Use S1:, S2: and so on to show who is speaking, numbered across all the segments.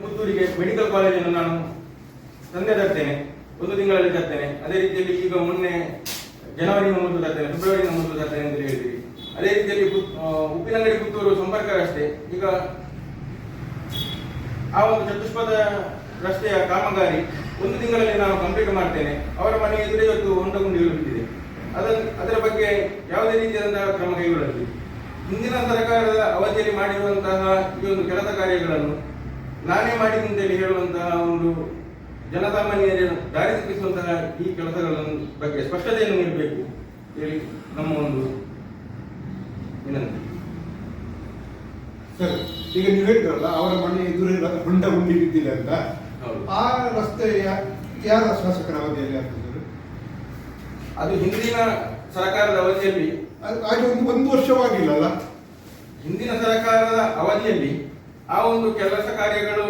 S1: ಪುತ್ತೂರಿಗೆ medical ಕಾಲೇಜನ್ನು ನಾನು ತಂದೆ ತರ್ತೇನೆ. ಒಂದು ತಿಂಗಳಲ್ಲಿ ತರ್ತೇನೆ. ಅದೇ ರೀತಿಯಲ್ಲಿ ಈಗ ಮೊನ್ನೆ ಜನವರಿ ಮೊದಲು ತರ್ತೇನೆ, ಫೆಬ್ರವರಿ ಮೊದಲು ತರ್ತೇನೆ ಅಂತ ಹೇಳಿದ್ರಿ ಅದೇ ರೀತಿಯಲ್ಲಿ ಉಪ್ಪಿನಂಗಡಿ ಪುತ್ತೂರು ಸಂಪರ್ಕ ರಸ್ತೆ. ಈಗ ಆ ಒಂದು ಚತುಷ್ಪದ ರಸ್ತೆಯ ಕಾಮಗಾರಿ ಒಂದು ತಿಂಗಳಲ್ಲಿ ನಾನು ಕಂಪ್ಲೀಟ್ ಮಾಡ್ತೇನೆ. ಅವರ ಮನೆ ಎದುರೇ ಇವತ್ತು ಹೊಂಡಗುಂಡಿಗಳು ಬಿದ್ದಿದೆ. ಅದರ ಬಗ್ಗೆ ಯಾವುದೇ ರೀತಿಯಾದಂತಹ ಕ್ರಮ ಕೈಗೊಳ್ಳಲಿ ಹಿಂದಿನ ಸರ್ಕಾರದ ಅವಧಿಯಲ್ಲಿ ಮಾಡಿರುವಂತಹ ಈ ಒಂದು ಕೆಲಸ ಕಾರ್ಯಗಳನ್ನು ನಾನೇ ಮಾಡಿದಂತೇಳಿ ಹೇಳುವಂತಹ ಒಂದು ಜನಸಾಮಾನ್ಯರ ದಾರಿ ತಪ್ಪಿಸುವಂತಹ ಈ ಕೆಲಸಗಳ ಬಗ್ಗೆ ಸ್ಪಷ್ಟತೆಯನ್ನು ನೀಡಬೇಕು ಹೇಳಿ ನಮ್ಮ ಒಂದು ವಿನಂತಿ.
S2: ಸರ್ ಈಗ ನೀವು ಹೇಳಿದ್ರಲ್ಲ ಅವರ ಮನೆ ಎದುರು ಹೊಂಡ ಹುಂಡಿ ಬಿದ್ದಿಲ್ಲ ಅಂತ. ಆ ರಸ್ತೆ ಯಾರ ಶಾಸಕರ ಅವಧಿಯಲ್ಲಿ ಆಗ್ತದೆ ಸರ್?
S1: ಅದು ಹಿಂದಿನ ಸರ್ಕಾರದ ಅವಧಿಯಲ್ಲಿ.
S2: ಅದು ಹಾಗೆ ಒಂದು ಒಂದು ವರ್ಷವಾಗಿಲ್ಲಲ್ಲ
S1: ಹಿಂದಿನ ಸರ್ಕಾರದ ಅವಧಿಯಲ್ಲಿ ಆ ಒಂದು ಕೆಲಸ ಕಾರ್ಯಗಳು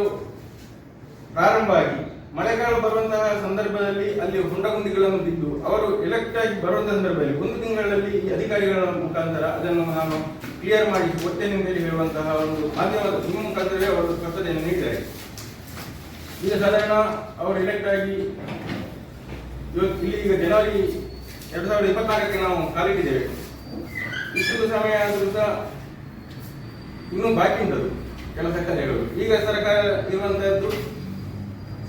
S1: ಪ್ರಾರಂಭ ಆಗಿ ಮಳೆಗಾಲ ಬರುವಂತಹ ಸಂದರ್ಭದಲ್ಲಿ ಅಲ್ಲಿ ಹೊಂಡಗುಂಡಿಗಳನ್ನು ಬಿದ್ದು ಅವರು ಎಲೆಕ್ಟ್ ಆಗಿ ಬರುವಂತಹ ಸಂದರ್ಭದಲ್ಲಿ ಒಂದು ತಿಂಗಳಲ್ಲಿ ಈ ಅಧಿಕಾರಿಗಳ ಮುಖಾಂತರ ಅದನ್ನು ನಾನು ಕ್ಲಿಯರ್ ಮಾಡಿ ಒತ್ತೇನೆ ಮೇಲೆ ಹೇಳುವಂತಹ ಒಂದು ಮಾಧ್ಯಮದ ನಿಮ್ಮ ಮುಖಾಂತರವೇ ಅವರು ಸ್ಪಷ್ಟತೆಯನ್ನು ನೀಡಿದ್ದಾರೆ. ಈಗ ಸಾಧಾರಣ ಅವರು ಎಲೆಕ್ಟ್ ಆಗಿ ಇವತ್ತು ಇಲ್ಲಿ ಈಗ ಜನವರಿ ಎರಡು ಸಾವಿರದ ಇಪ್ಪತ್ನಾಲ್ಕಕ್ಕೆ ನಾವು ಕಾಲಿಟ್ಟಿದ್ದೇವೆ. ಇಷ್ಟು ಸಮಯ ಆದರೂ ಇನ್ನೂ ಬಾಕಿ ಉಂಟದು. ಕೆಲಸ ಕಾರ್ಯಗಳು ಈಗ ಸರ್ಕಾರ ಇರುವಂತಹದ್ದು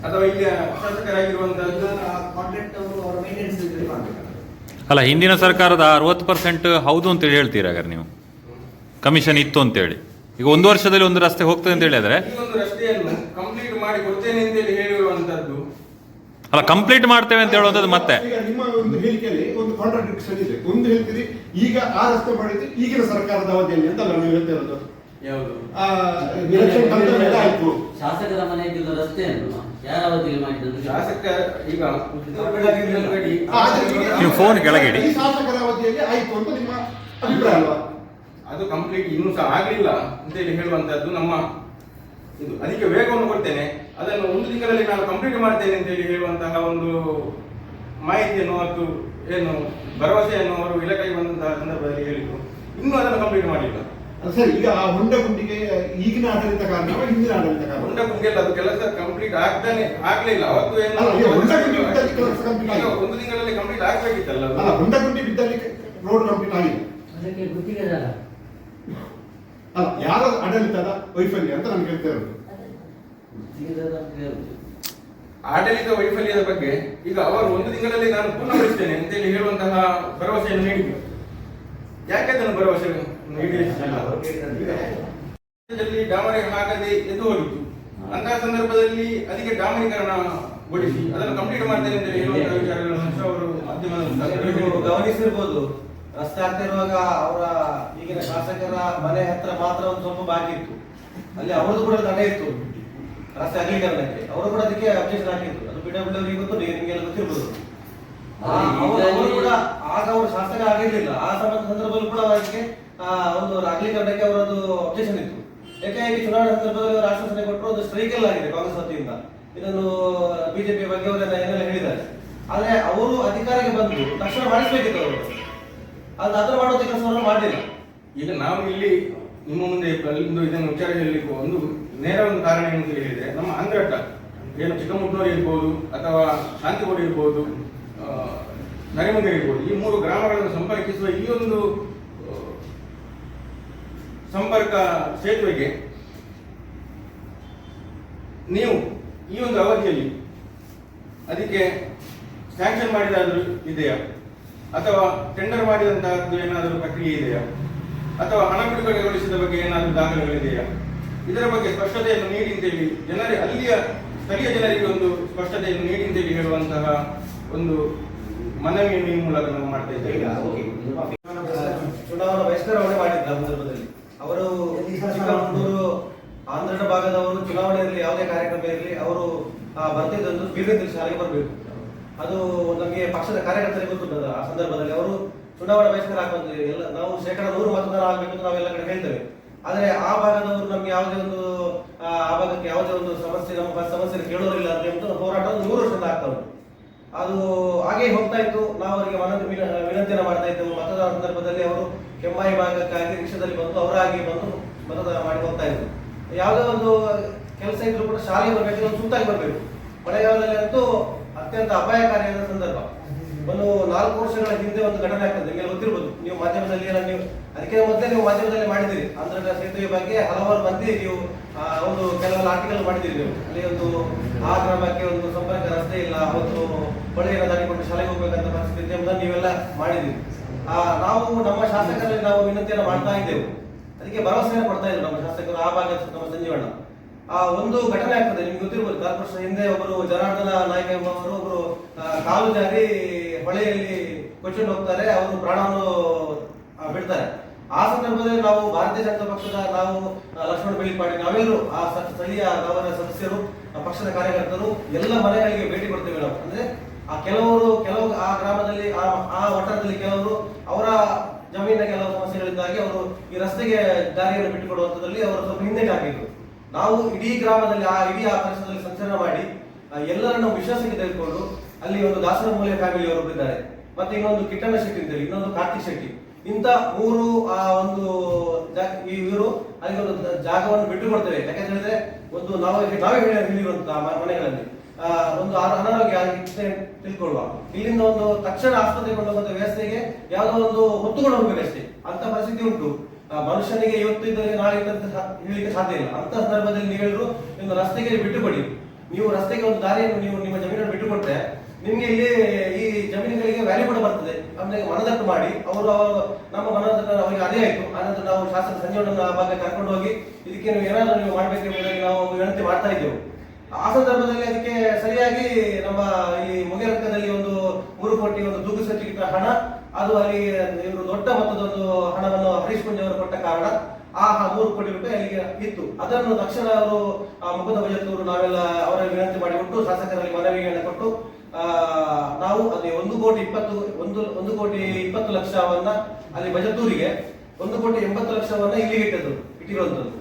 S1: ಅಥವಾ ಈಗ ಶಾಸಕರಾಗಿರುವಂತಹದ್ದು
S3: ಕಾಂಟ್ರಾಕ್ಟ್ ಅವರು ಅವರ ಮೇಂಟೆನೆನ್ಸ್
S4: ಅಲ್ಲ ಹಿಂದಿನ ಸರ್ಕಾರದ ಅರವತ್ತು ಪರ್ಸೆಂಟ್ ಹೌದು ಅಂತೇಳಿ ಹೇಳ್ತೀರಾ ಹಾಗಾದ್ರೆ ನೀವು? ಕಮಿಷನ್ ಇತ್ತು ಅಂತೇಳಿ. ಈಗ ಒಂದು ವರ್ಷದಲ್ಲಿ ಒಂದು ರಸ್ತೆ ಹೋಗ್ತದೆ ಅಂತ ಹೇಳಿದ್ರೆ
S1: ಒಂದು ರಸ್ತೆಯನ್ನು ಕಂಪ್ಲೀಟ್ ಮಾಡಿ ಕೊಡ್ತೇನೆ ಅಂತೇಳಿ ಹೇಳಿರುವಂತದ್ದು.
S4: ಅಲ್ಲ ಕಂಪ್ಲೀಟ್ ಮಾಡ್ತೇವೆ ಅಂತ ಹೇಳುವಂಥದ್ದು ಮತ್ತೆ?
S2: ಈಗ ನಿಮ್ಮ ಒಂದು ಹೇಳಿಕೆಯಲ್ಲಿ ಒಂದು ಕಾಂಟ್ರಾಡಿಕ್ಷನ್ ಇದೆ. ಒಂದು ಹೇಳ್ತೀರಿ ಈಗ ಆ ರಸ್ತೆ ಮಾಡಿದ್ರೆ ಈಗಿನ ಸರ್ಕಾರದ ಅವಧಿಯಲ್ಲಿ ಅಂತ ನೀವು ಹೇಳ್ತಿರೋದು
S1: ಯಾವುದು
S2: ಆ ಎಲೆಕ್ಷನ್ ಆಯ್ತು
S5: ಶಾಸಕರ ಮನೆಯಲ್ಲಿರುವ ರಸ್ತೆಯನ್ನು ಯಾರ ಅವಧಿಗೆ ಮಾಡಿದ್ರು?
S1: ಶಾಸಕ ಈಗ
S4: ನೀವು phone ಕೆಳಗಿಡಿ.
S2: ಶಾಸಕರ ಅವಧಿಯಲ್ಲಿ ಆಯ್ತು ಅಂತ ನಿಮ್ಮ ಅಭಿಪ್ರಾಯ ಅಲ್ವಾ?
S1: ಅದು ಕಂಪ್ಲೀಟ್ ಇನ್ನೂ ಸಹ ಆಗಲಿಲ್ಲ ಅಂತೇಳಿ ಹೇಳುವಂತದ್ದು ನಮ್ಮ ಇದು. ಅದಕ್ಕೆ ವೇಗವನ್ನು ಕೊಡ್ತೇನೆ. ಅದನ್ನು ಒಂದು ತಿಂಗಳಲ್ಲಿ ನಾನು ಕಂಪ್ಲೀಟ್ ಮಾಡ್ತೇನೆ ಅಂತೇಳಿ ಹೇಳುವಂತಹ ಒಂದು ಮಾಹಿತಿಯನ್ನು ಮತ್ತು ಏನು ಭರವಸೆಯನ್ನು ಅವರು ಇಲಾಖೆಗೆ ಬಂದಂತಹ ಸಂದರ್ಭದಲ್ಲಿ ಹೇಳಿದ್ರು. ಇನ್ನೂ ಅದನ್ನು ಕಂಪ್ಲೀಟ್ ಮಾಡಲಿಲ್ಲ.
S2: ಅದು ಸರಿ ಈಗ ಆ ಹೊಂಡ ಗುಂಡಿಗೆ ಈಗಿನ ಆಡಳಿತ ಕಾರಣ ಹಿಂದಿನ ಆಡಳಿತ ಕಾರಣ?
S1: ಹೊಂಡ ಗುಂಡಿಯಲ್ಲಿ ಅದು ಕೆಲಸ ಕಂಪ್ಲೀಟ್ ಆಗ್ತಾನೆ ಆಗ್ಲಿಲ್ಲ. ಅವತ್ತು
S2: ಹೊಂಡ ಗುಂಡಿ ಬಿದ್ದಲ್ಲಿ ಕೆಲಸ ಕಂಪ್ಲೀಟ್
S1: ಈಗ ಒಂದು ತಿಂಗಳಲ್ಲಿ ಕಂಪ್ಲೀಟ್ ಆಗ್ಬೇಕಿತ್ತಲ್ಲ?
S2: ಅಲ್ಲ ಹೊಂಡ ಗುಂಡಿ ಬಿದ್ದಲ್ಲಿ ರೋಡ್ ಕಂಪ್ಲೀಟ್ ಆಗಿದೆ
S5: ಅದಕ್ಕೆ ಗುತ್ತಿಗೆದಾರ.
S2: ಅಲ್ಲ ಯಾರ ಆಡಳಿತದ ವೈಫಲ್ಯ ಅಂತ ನಾನು ಕೇಳ್ತಾ ಇರೋದು.
S1: ಆಡಳಿತ ವೈಫಲ್ಯದ ಬಗ್ಗೆ ಈಗ ಅವರು ಒಂದು ತಿಂಗಳಲ್ಲಿ ನಾನು ಪೂರ್ಣಗೊಳಿಸ್ತೇನೆ ಅಂತೇಳಿ ಹೇಳುವಂತಹ ಭರವಸೆಯನ್ನು ನೀಡಿದ್ರು. ಯಾಕೆ ಅದನ್ನು ಭರವಸೆ? ಡಾಮರಿ ಹಾಕದೆ ಎದ್ದು ಹೋಗಿತ್ತು. ಅಂತಹ ಸಂದರ್ಭದಲ್ಲಿ ಅದಕ್ಕೆ ಡಾಮರೀಕರಣಗೊಳಿಸಿ ಅದನ್ನು ಕಂಪ್ಲೀಟ್ ಮಾಡ್ತೇನೆ ಅಂತ ಹೇಳುವಂತಹ ವಿಚಾರಗಳನ್ನು ಅವರು ಮಾಧ್ಯಮದ.
S3: ಗಮನಿಸಿರ್ಬೋದು ರಸ್ತೆ ಆಗ್ತಾ ಇರುವಾಗ ಅವರ ಈಗಿನ ಶಾಸಕರ ಮನೆ ಹತ್ರ ಮಾತ್ರ ಒಂದು ಸ್ವಲ್ಪ ಬಾಕಿ ಇತ್ತು. ಅಲ್ಲಿ ಅವರದ್ದು ಕೂಡ ತಡೆ ಇತ್ತು. ರಸ್ತೆ ಅಗಲೀಕರಣಕ್ಕೆ ಅವರು ಕೂಡ ಅದಕ್ಕೆ ಅಬ್ಜೆಕ್ಷನ್ ಹಾಕಿತ್ತು ಅದು ಬಿಡಬ್ಲ್ಯೂ ಗೊತ್ತು ನಿಮಗೆಲ್ಲ ಗೊತ್ತಿರ್ಬೋದು. ಅವರು ಅವರು ಕೂಡ ಆಗ ಅವರು ಶಾಸಕ ಆಗಿರ್ಲಿಲ್ಲ. ಆ ಸಮ- ಸಂದರ್ಭದಲ್ಲಿ ಕೂಡ ಅವರಿಗೆ ಆ, ಒಂದು ಅಗಲೀಕರಣಕ್ಕೆ ಅವರದ್ದು ಅಬ್ಜೆಕ್ಷನ್ ಇತ್ತು ಯಾಕೆಂದ್ರೆ ಚುನಾವಣೆ ಸಂದರ್ಭದಲ್ಲಿ ಅವರು ಆಶ್ವಾಸನೆ ಕೊಟ್ಟರು, ಅದು ಸ್ಟ್ರೈಕ್ ಎಲ್ಲ ಆಗಿದೆ ಕಾಂಗ್ರೆಸ್ ವತಿಯಿಂದ. ಇದನ್ನು ಬಿಜೆಪಿ ಬಗ್ಗೆ ಅವರೆಲ್ಲ ಏನೆಲ್ಲ ಹೇಳಿದ್ದಾರೆ. ಆದರೆ ಅವರು ಅಧಿಕಾರಕ್ಕೆ ಬಂದು ತಕ್ಷಣ ಮಾಡಿಸ್ಬೇಕಿತ್ತು ಅವರು. ಅದು ಅದರ ಮಾಡೋದಕ್ಕೆ ಕೆಲಸವನ್ನು ಮಾಡಿಲ್ಲ.
S1: ಈಗ ನಾವು ಇಲ್ಲಿ ನಿಮ್ಮ ಮುಂದೆ ಇದನ್ನು ವಿಚಾರ ಹೇಳಲಿಕ್ಕೆ ಒಂದು ನೇರ ಒಂದು ಕಾರಣ ಏನು ನಮ್ಮ ಅಂದ್ರಟ್ಟ ಏನು ಚಿಕ್ಕಮಗಳೂರು ಇರ್ಬೋದು ಅಥವಾ ಶಾಂತಿಗೋಡು ಇರ್ಬೋದು ನರೇಮಂಗರ್ ಇರ್ಬೋದು, ಈ ಮೂರು ಗ್ರಾಮಗಳನ್ನು ಸಂಪರ್ಕಿಸುವ ಈ ಒಂದು ಸಂಪರ್ಕ ಸೇತುವೆಗೆ ನೀವು ಈ ಒಂದು ಅವಧಿಯಲ್ಲಿ ಅದಕ್ಕೆ ಸ್ಯಾಂಕ್ಷನ್ ಮಾಡಿದಾದರೂ ಇದೆಯಾ? ಅಥವಾ ಟೆಂಡರ್ ಮಾಡಿದಂತಹದ್ದು ಏನಾದರೂ ಪ್ರಕ್ರಿಯೆ ಇದೆಯಾ? ಅಥವಾ ಹಣ ಬಿಡುಗಡೆಗೊಳಿಸಿದ ಬಗ್ಗೆ ಏನಾದರೂ ದಾಖಲೆಗಳಿದೆಯಾ? ಇದರ ಬಗ್ಗೆ ಸ್ಪಷ್ಟತೆಯನ್ನು ನೀಡಿ ಅಂತೇಳಿ ಜನರೇ ಅಲ್ಲಿಯ ಸ್ಥಳೀಯ ಜನರಿಗೆ ಒಂದು ಸ್ಪಷ್ಟತೆಯನ್ನು ನೀಡಿ ಅಂತೇಳಿ ಹೇಳುವಂತಹ ಒಂದು ಮನವಿಯನ್ನು ಈ ಮೂಲಕ ನಾವು ಮಾಡ್ತಾ ಇದ್ದೇವೆ.
S3: ಚುನಾವಣಾ ಮಾಡಿದ್ರು ಆ ಸಂದರ್ಭದಲ್ಲಿ ಅವರು ಚಿಕ್ಕಮಗಳೂರು ಆಂಧ್ರದ ಭಾಗದವರು ಚುನಾವಣೆ ಇರಲಿ ಯಾವುದೇ ಕಾರ್ಯಕ್ರಮ ಇರಲಿ ಅವರು ಆ, ಬರ್ತಿದ್ದಂದು ಬೀರ್ಗಂತಿಲ್ ಶಾಲೆಗೆ ಬರಬೇಕು. ಅದು ನಮಗೆ ಪಕ್ಷದ ಕಾರ್ಯಕರ್ತರಿಗೆ ಗೊತ್ತುಂಟದ ಆ ಸಂದರ್ಭದಲ್ಲಿ ಅವರು ಚುನಾವಣಾ ಬಹಿಷ್ಕಾರ ಎಲ್ಲ ನಾವು ಶೇಕಡ ನೂರು ಮತದಾನ ಆಗಬೇಕು ಅಂತ ನಾವೆಲ್ಲ ಕಡೆ ಹೇಳ್ತೇವೆ. ಆದರೆ ಆ ಭಾಗದವರು ನಮ್ಗೆ ಯಾವುದೇ ಒಂದು ಆ ಭಾಗಕ್ಕೆ ಯಾವುದೇ ಒಂದು ಸಮಸ್ಯೆ ನಮ್ಮ ಸಮಸ್ಯೆ ಕೇಳೋರಿಲ್ಲ ಅಂತ ಹೋರಾಟ ನೂರು ವರ್ಷದಿಂದ ಆಗ್ತಾ ಅದು ಹಾಗೆ ಹೋಗ್ತಾ ಇತ್ತು ನಾವು ಅವರಿಗೆ ಮನವಿ ವಿನಂತಿಯನ್ನು ಮಾಡ್ತಾ ಇದ್ದೆವು. ಮತದಾನ ಸಂದರ್ಭದಲ್ಲಿ ಅವರು ಕೆಮ್ಮಾಯಿ ಭಾಗಕ್ಕಾಗಿ ರಿಕ್ಷಾದಲ್ಲಿ ಬಂದು ಅವರಾಗಿ ಬಂದು ಮತದಾನ ಮಾಡಿ ಹೋಗ್ತಾ ಇದ್ರು. ಯಾವುದೇ ಒಂದು ಕೆಲಸ ಇದ್ರು ಕೂಡ ಶಾಲೆಗೆ ಬರಬೇಕು ಒಂದು ಸುತ್ತಾಗಿ ಬರಬೇಕು. ಮಳೆಗಾಲದಲ್ಲಿ ಅಂತೂ ಅತ್ಯಂತ ಅಪಾಯಕಾರಿಯಾದ ಸಂದರ್ಭ. ಒಂದು ನಾಲ್ಕು ವರ್ಷಗಳ ಹಿಂದೆ ಒಂದು ಘಟನೆ ಆಗ್ತದೆ ನಿಮಗೆ ಗೊತ್ತಿರ್ಬೋದು. ನೀವು ಮಾಧ್ಯಮದಲ್ಲಿ ನೀವು ಅದಕ್ಕೆ ಮೊದಲೇ ನೀವು ಮಾಧ್ಯಮದಲ್ಲಿ ಮಾಡಿದಿರಿ ಅಂದ್ರ ಸೇತುವೆ ಬಗ್ಗೆ ಹಲವಾರು ಮಂದಿ ನೀವು ಒಂದು ಕೆಲವೆಲ್ಲ ಆರ್ಟಿಕಲ್ ಮಾಡಿದಿರಿ ನೀವು. ಅಲ್ಲಿ ಒಂದು ಆ ಗ್ರಾಮಕ್ಕೆ ಒಂದು ಸಂಪರ್ಕ ರಸ್ತೆ ಇಲ್ಲ ಒಂದು ಹೊಳೆಯನ್ನು ದಾಟಿಕೊಂಡು ಶಾಲೆಗೆ ಹೋಗ್ಬೇಕಂತ ಪರಿಸ್ಥಿತಿ ಎಂಬುದನ್ನು ನೀವೆಲ್ಲ ಆ, ನಾವು ನಮ್ಮ ಶಾಸಕರಲ್ಲಿ ನಾವು ವಿನಂತಿಯನ್ನು ಮಾಡ್ತಾ ಇದ್ದೇವೆ. ಅದಕ್ಕೆ ಭರವಸೆಯನ್ನು ಕೊಡ್ತಾ ಇದ್ದೇವೆ ನಮ್ಮ ಶಾಸಕರು ಆ ಭಾಗದ ನಮ್ಮ ಸಂಜೀವಣ್ಣ. ಆ ಒಂದು ಘಟನೆ ಆಗ್ತದೆ, ನಿಮ್ಗೆ ಗೊತ್ತಿರ್ಬೋದು ನಾಲ್ಕು ಹಿಂದೆ ಒಬ್ಬರು ಜನಾರ್ದನ ನಾಯಕ ಎಂಬವರು ಒಬ್ಬರು ಕಾಲು ಜಾರಿ ಹೊಳೆಯಲ್ಲಿ ಕೊಚ್ಚಿಕೊಂಡು ಹೋಗ್ತಾರೆ, ಅವರು ಪ್ರಾಣವನ್ನು ಬಿಡ್ತಾರೆ. ಆ ಸಂದರ್ಭದಲ್ಲಿ ನಾವು ಭಾರತೀಯ ಜನತಾ ಪಕ್ಷದ ನಾವು ಲಕ್ಷ್ಮಣ ಬೆಳ್ಳಿಪಾಡಿ ನಾವೆಲ್ಲರೂ ಆ ಸ್ಥಳೀಯ ಗೌರವ ಸದಸ್ಯರು ಪಕ್ಷದ ಕಾರ್ಯಕರ್ತರು, ಎಲ್ಲ ಮನೆಗಳಿಗೆ ಭೇಟಿ ಕೊಡ್ತೇವೆ ನಾವು. ಅಂದ್ರೆ, ಆ ಕೆಲವರು, ಕೆಲವು, ಆ ಗ್ರಾಮದಲ್ಲಿ, ಆ ಆ ವಠಾರದಲ್ಲಿ ಕೆಲವರು ಅವರ ಜಮೀನಿನ ಕೆಲವು ಸಮಸ್ಯೆಗಳಿಂದಾಗಿ ಅವರು ಈ ರಸ್ತೆಗೆ ದಾರಿಯನ್ನು ಬಿಟ್ಟುಕೊಡುವಂಥದ್ದಲ್ಲಿ ಅವರು ಸ್ವಲ್ಪ ಹಿಂದೆ ಹಾಕಿದ್ರು ನಾವು ಇಡೀ ಗ್ರಾಮದಲ್ಲಿ, ಆ ಇಡೀ ಆ ಪರಿಸರದಲ್ಲಿ ಸಂಚಾರ ಮಾಡಿ ಎಲ್ಲರನ್ನ ವಿಶ್ವಾಸಕ್ಕೆ ತೆಗೆದುಕೊಂಡು ಅಲ್ಲಿ ಒಂದು ದಾಸರ ಮೂಲೆ ಫ್ಯಾಮಿಲಿ ಅವರು ಇದ್ದಾರೆ. ಮತ್ತೆ ಇನ್ನೊಂದು ಕಿಟ್ಟಣ್ಣ ಶೆಟ್ಟಿ ಇದ್ದಾರೆ ಇನ್ನೊಂದು ಕಾರ್ತಿಕ್ ಶೆಟ್ಟಿ. ಇಂತ ಮೂರು, ಆ, ಒಂದು ಇವರು ಅಲ್ಲಿ ಒಂದು ಜಾಗವನ್ನು ಬಿಟ್ಟು ಕೊಡ್ತೇವೆ ಯಾಕಂತ ಒಂದು ನಾವು, ನಾವೇ ಹೇಳಿ ಹೇಳಿರುವಂತಹ ಮನೆಗಳಲ್ಲಿ. ಒಂದು ಅನ- ಅನಾರೋಗ್ಯ ತಿಳ್ಕೊಳ್ಳುವ. ಇಲ್ಲಿಂದ ಒಂದು ತಕ್ಷಣ ಆಸ್ಪತ್ರೆಗೆ ಕೊಂಡೋಗುವಂತ ವ್ಯವಸ್ಥೆಗೆ ಯಾವುದೋ ಒಂದು ಹೊತ್ತುಕೊಂಡು ಹೋಗ್ಬೇಕಷ್ಟೇ. ಅಂತ ಪರಿಸ್ಥಿತಿ ಉಂಟು. ಮನುಷ್ಯನಿಗೆ ಇವತ್ತು ಇದ್ದರೆ ನಾಳೆ ಹೇಳಲಿಕ್ಕೆ ಸಾಧ್ಯ ಇಲ್ಲ. ಅಂತ ಸಂದರ್ಭದಲ್ಲಿ ನೀವು ಹೇಳಿದ್ರು ಒಂದು ರಸ್ತೆಗೆ ಬಿಟ್ಟುಕೊಡಿ. ನೀವು ರಸ್ತೆಗೆ ಒಂದು ದಾರಿಯನ್ನು ನೀವು ನಿಮ್ಮ ಜಮೀನನ್ನು ಬಿಟ್ಟುಕೊಟ್ರೆ, ನಿಮ್ಗೆ ಇಲ್ಲಿ ಈ ಜಮೀನುಗಳಿಗೆ ವ್ಯಾಲ್ಯೂ ಕೂಡ ಬರ್ತದೆ. ಆಮೇಲೆ ಮನದಟ್ಟು ಮಾಡಿ. ಅವರು ನಮ್ಮ ಮನದಟ್ಟು ಅವರಿಗೆ ಅದೇ ಆಯ್ತು. ಆನಂತರ ನಾವು ಶಾಸಕ ಸಂಜೀವನ ಆ ಭಾಗ ಕರ್ಕೊಂಡು ಹೋಗಿ ಇದಕ್ಕೆ ನೀವು ಏನಾದರೂ ನೀವು ಮಾಡಬೇಕು ಎಂಬುದಾಗಿ ನಾವು ಒಂದು ವಿನಂತಿ ಮಾಡ್ತಾ ಇದ್ದೆವು. ಆ ಸಂದರ್ಭದಲ್ಲಿ ಅದಕ್ಕೆ ಸರಿಯಾಗಿ ನಮ್ಮ ಈ ಮುಗಿರಕ್ಕದಲ್ಲಿ ಒಂದು ಮೂರು ಕೋಟಿ ಒಂದು ದೂಗು ಸಚಿವ ಹಣ ಅದು ಅಲ್ಲಿ ಇವರು ದೊಡ್ಡ ಮೊತ್ತದ ಒಂದು ಹಣವನ್ನು ಹರೀಶ್ ಪುಂಜೆ ಅವರು ಕೊಟ್ಟ ಕಾರಣ ಆ ಮೂರು ಕೋಟಿ ರೂಪಾಯಿ ಅಲ್ಲಿಗೆ ಇತ್ತು. ಅದನ್ನು ತಕ್ಷಣ ಅವರು ಮುಖದ ಬಜೆಟ್ನವರು ನಾವೆಲ್ಲ ಅವರ ವಿನಂತಿ ಮಾಡಿಬಿಟ್ಟು ಶಾಸಕರಲ್ಲಿ ಮನವಿಗಳನ್ನು ಕೊಟ್ಟು ನಾವು ಅಲ್ಲಿ ಒಂದು ಕೋಟಿ ಇಪ್ಪತ್ತು, ಒಂದು ಒಂದು ಕೋಟಿ ಇಪ್ಪತ್ತು ಲಕ್ಷವನ್ನ ಅಲ್ಲಿ ಬಜತ್ತೂರಿಗೆ ಒಂದು ಕೋಟಿ ಎಂಬತ್ತು ಲಕ್ಷವನ್ನ ಇಲ್ಲಿಗೆ ಇಟ್ಟದ್ದು ಇಟ್ಟಿರುವಂತದ್ದು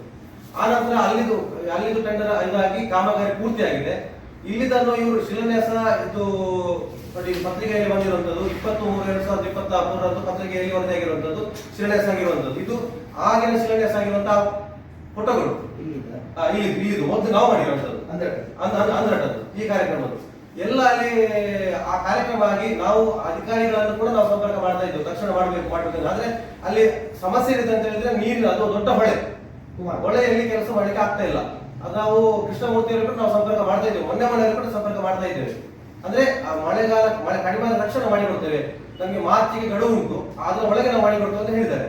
S3: ಆ ನಂತರ ಅಲ್ಲಿದು ಅಲ್ಲಿದು ಟೆಂಡರ್ ಇದಾಗಿ ಕಾಮಗಾರಿ ಪೂರ್ತಿಯಾಗಿದೆ. ಇಲ್ಲಿದನ್ನು ಇವರು ಶಿಲಾನ್ಯಾಸ, ಇದು ನೋಡಿ ಪತ್ರಿಕೆಯಲ್ಲಿ ಬಂದಿರುವಂತದ್ದು ಇಪ್ಪತ್ತು ಮೂರು ಎರಡ್ ಸಾವಿರದ ಇಪ್ಪತ್ತ ಮೂರರಂದು ಪತ್ರಿಕೆಯಲ್ಲಿ ವರದಿಯಾಗಿರುವಂತದ್ದು ಶಿಲಾನ್ಯಾಸ ಆಗಿರುವಂತದ್ದು ಇದು ಆಗಿನ ಶಿಲಾನ್ಯಾಸ ಆಗಿರುವಂತ ಫೋಟೋಗಳು ಆ, ಇಲ್ಲಿ ಇದು ಒಂದು ನಾವು ಮಾಡಿರುವಂತದ್ದು ಅಂದ್ರೆ ಅಂದ್ರಟದ್ದು ಈ ಕಾರ್ಯಕ್ರಮದ್ದು. ಎಲ್ಲ ಅಲ್ಲಿ ಆ ಕಾರ್ಯಕ್ರಮ ಆಗಿ ನಾವು ಅಧಿಕಾರಿಗಳನ್ನು ಕೂಡ ನಾವು ಸಂಪರ್ಕ ಮಾಡ್ತಾ ಇದ್ದೇವೆ. ತಕ್ಷಣ ಮಾಡಬೇಕು ಮಾಡಬೇಕು. ಆದ್ರೆ ಅಲ್ಲಿ ಸಮಸ್ಯೆ ಇದೆ ಅಂತ ಹೇಳಿದ್ರೆ ನೀರಿನ ಅದು ದೊಡ್ಡ ಹೊಳೆ. ಹೊಳೆಯಲ್ಲಿ ಕೆಲಸ ಮಾಡಲಿಕ್ಕೆ ಆಗ್ತಾ ಇಲ್ಲ. ಅದು ನಾವು ಕೃಷ್ಣಮೂರ್ತಿಯಲ್ಲಿ ಕೂಡ ನಾವು ಸಂಪರ್ಕ ಮಾಡ್ತಾ ಇದ್ದೇವೆ. ಮೊನ್ನೆ ಮನೆಯಲ್ಲಿ ಕೂಡ ಸಂಪರ್ಕ ಮಾಡ್ತಾ ಇದ್ದೇವೆ. ಅಂದ್ರೆ, ಆ ಮಳೆಗಾಲ, ಮಳೆ ಕಡಿಮೆ ಆದ ತಕ್ಷಣ ಮಾಡಿಕೊಡ್ತೇವೆ. ನಮಗೆ ಮಾರ್ಚಿಗೆ ಗಡುವು ಉಂಟು. ಅದರ ಒಳಗೆ ನಾವು ಮಾಡಿಕೊಡ್ತೇವೆ ಅಂತ ಹೇಳಿದ್ದಾರೆ.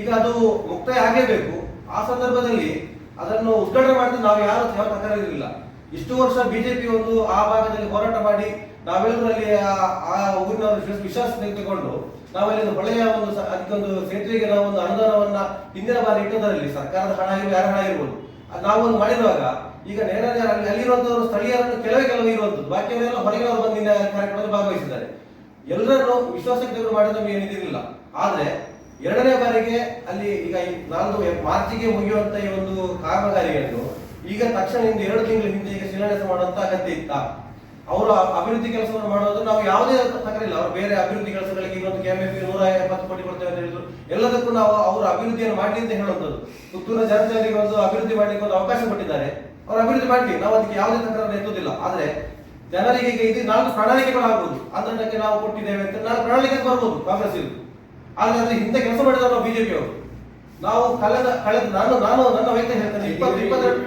S3: ಈಗ ಅದು ಮುಕ್ತಾಯ ಆಗಲೇಬೇಕು ಆ ಸಂದರ್ಭದಲ್ಲಿ ಅದನ್ನು ಉದ್ಘಾಟನೆ ಮಾಡಿದ್ರೆ ನಾವು ಯಾರು ಯಾವ ಇರಲಿಲ್ಲ ಇಷ್ಟು ವರ್ಷ ಬಿಜೆಪಿ ಒಂದು ಆ ಭಾಗದಲ್ಲಿ ಹೋರಾಟ ಮಾಡಿ ನಾವೆಲ್ಲರಲ್ಲಿ ಆ- ಊರಿನ ವಿಶ್ವಾಸ- ತೆಗೆದುಕೊಂಡು ನಾವಲ್ಲಿ ಒಂದು ಹೊಳೆಯ ಒಂದು ಅದಕ್ಕೊಂದು ಸೇತುವೆಗೆ ನಾವು ಒಂದು ಅನುದಾನವನ್ನ ಹಿಂದಿನ ಬಾರಿ ಇಟ್ಟದರಲ್ಲಿ ಸರ್ಕಾರದ ಹಣ ಇಲ್ಲಿ ಯಾರ ಹಣ ಇರ್ಬೋದು ನಾವು ಒಂದು ಮಾಡಿರುವಾಗ ಈಗ ನೇರ ಅಲ್ಲಿ ಅಲ್ಲಿರುವಂತವರು ಸ್ಥಳೀಯರನ್ನು ಕೆಲವೇ ಕೆಲವು ಇರುವಂತದ್ದು ಬಾಕಿಯವರೆಲ್ಲ ಹೊರಗಿನವರು ಬಂದು ನಿನ್ನೆ ಕಾರ್ಯಕ್ರಮದಲ್ಲಿ ಭಾಗವಹಿಸಿದ್ದಾರೆ. ಎಲ್ಲರನ್ನು ವಿಶ್ವಾಸಕ್ಕೆ ತೆಗೆದು ಮಾಡಿದ ನಮಗೆ ಏನಿದಿರಲಿಲ್ಲ ಆದ್ರೆ ಎರಡನೇ ಬಾರಿಗೆ ಅಲ್ಲಿ ಈಗ ನಾಲ್ಕು ಮಾರ್ಚಿಗೆ ಮುಗಿಯುವಂತ ಈ ಒಂದು ಕಾಮಗಾರಿಯನ್ನು ಈಗ ತಕ್ಷಣ ಇಂದ ಎರಡು ತಿಂಗಳ ಹಿಂದೆ ಈಗ ಶಿಲಾನ್ಯಾಸ ಮಾಡುವಂತ ಅಗತ್ಯ ಇತ್ತ? ಅವರು ಅಭಿವೃದ್ಧಿ ಕೆಲಸವನ್ನು ಮಾಡೋದು ನಾವು ಯಾವುದೇ ತಕರಿಲ್ಲ ಅವರು ಬೇರೆ ಅಭಿವೃದ್ಧಿ ಕೆಲಸಗಳಿಗೆ ಇನ್ನೊಂದು ಕೆಎಂಎಫ್ ನೂರ ಎಪ್ಪತ್ತು ಕೋಟಿ ಕೊಡ್ತೇವೆ ಅಂತ ಹೇಳಿದ್ರು. ಎಲ್ಲದಕ್ಕೂ ನಾವು ಅವರು ಅಭಿವೃದ್ಧಿಯನ್ನು ಮಾಡಲಿ ಅಂತ ಹೇಳುವಂಥದ್ದು. ಪುತ್ತೂರಿನ ಜನತೆಯವರಿಗೆ ಒಂದು ಅಭಿವೃದ್ಧಿ ಮಾಡಲಿಕ್ಕೆ ಒಂದು ಅವಕಾಶ ಕೊಟ್ಟಿದ್ದಾರೆ. ಅವರು ಅಭಿವೃದ್ಧಿ ಮಾಡಲಿ ನಾವು ಅದಕ್ಕೆ ಯಾವುದೇ ತಕರಾರು ಎತ್ತುವುದಿಲ್ಲ. ಆದರೆ ಜನರಿಗೆ ಈಗ ಇದು ನಾಲ್ಕು ಪ್ರಣಾಳಿಕೆಗಳಾಗಬಹುದು ಅದಕ್ಕೆ ನಾವು ಕೊಟ್ಟಿದ್ದೇವೆ ಅಂತ ನಾಲ್ಕು ಪ್ರಣಾಳಿಕೆ ಬರ್ಬೋದು ಕಾಂಗ್ರೆಸ್ ಇದು ಆದ್ರೆ ಅದ್ರ ಹಿಂದೆ ಕೆಲಸ ಮಾಡಿದವರು ನಾವು ಬಿಜೆಪಿ ಅವರು. ನಾವು ಕಳೆದ ಕಳೆದ ನಾನು ನಾನು ನನ್ನ ವೈದ್ಯ ಹೇಳ್ತೇನೆ. ಇಪ್ಪತ್ತು ಇಪ್ಪತ್ತೆರಡು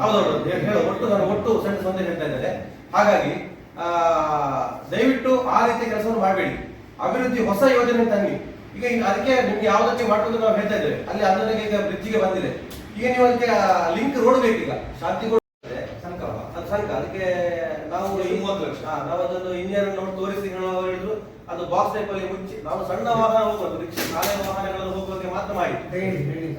S3: ಹೌದೌದು ಹೇಳು ಒಟ್ಟು ನಾನು ಒಟ್ಟು ಸಣ್ಣ ಸಂದೇಶ ಹೇಳ್ತಾ ಇದ್ದಾರೆ ಹಾಗಾಗಿ ಆ, ದಯವಿಟ್ಟು ಆ ರೀತಿ ಕೆಲಸವನ್ನು ಮಾಡಬೇಡಿ. ಅಭಿವೃದ್ಧಿ ಹೊಸ ಯೋಜನೆ ತನ್ನಿ. ಈಗ ಅದಕ್ಕೆ ನಿಮ್ಗೆ ಯಾವ್ದಕ್ಕೆ ಮಾಡುವುದು ನಾವು ಹೇಳ್ತಾ ಇದ್ದೇವೆ. ಅಲ್ಲಿ ಅದರಲ್ಲಿ ಈಗ ಬ್ರಿಡ್ಜಿಗೆ ಬಂದಿದೆ. ಈಗ ನೀವು ಅದಕ್ಕೆ ಲಿಂಕ್ ರೋಡ್ ಬೇಕೀಗ ಶಾಂತಿಗೋಡ್ ಸಂಕಲ್ಪ ಅದು ಸಂಕ. ಅದಕ್ಕೆ ನಾವು
S1: ಮೂವತ್ತು ಲಕ್ಷ.
S3: ನಾವು ಅದನ್ನು ಇಂಜಿನಿಯರ್ ನೋಡಿ ತೋರಿಸಿ ಹೇಳಿದ್ರು. ಅದು ಬಾಕ್ಸ್ ಟೈಪ್ ಅಲ್ಲಿ ಮುಚ್ಚಿ. ನಾವು ಸಣ್ಣ ವಾಹನ ಹೋಗೋದು ರಿಕ್ಷಾ ಶಾಲೆ ವಾಹನಗಳನ್ನು ಹೋಗುವಾಗ ಮಾತ್ರ ಮಾಡಿ.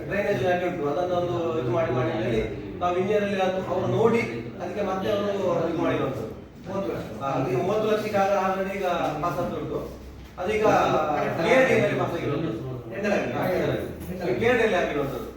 S3: ಡ್ರೈನೇಜ್ ಯಾಕೆ ಉಂಟು. ಅದನ್ನು ಒಂದು ಇದು ಮಾಡಿ ಮಾಡಿ ಹೇಳಿ ನಾವು ಇಂಜಿನಿಯರ್ ಅಲ್ಲಿ ಅದು ಅವರು ನೋಡಿ ಅದಕ್ಕೆ ಮತ್ತೆ ಅವರು ಇದು ಮಾಡಿರುವಂಥದ್ದು ಮೂವತ್ತು ಲಕ್ಷ. ಮೂವತ್ತು ಲಕ್ಷಕ್ಕೆ ಆಗ ಆಲ್ರೆಡಿ ಈಗ ಪಾಸ್ ಉಂಟು. ಅದೀಗ ಕೇರಳಿ ಪಾಸ್ ಆಗಿರೋದು ಕೇರಳಿ ಆಗಿರುವಂಥದ್ದು.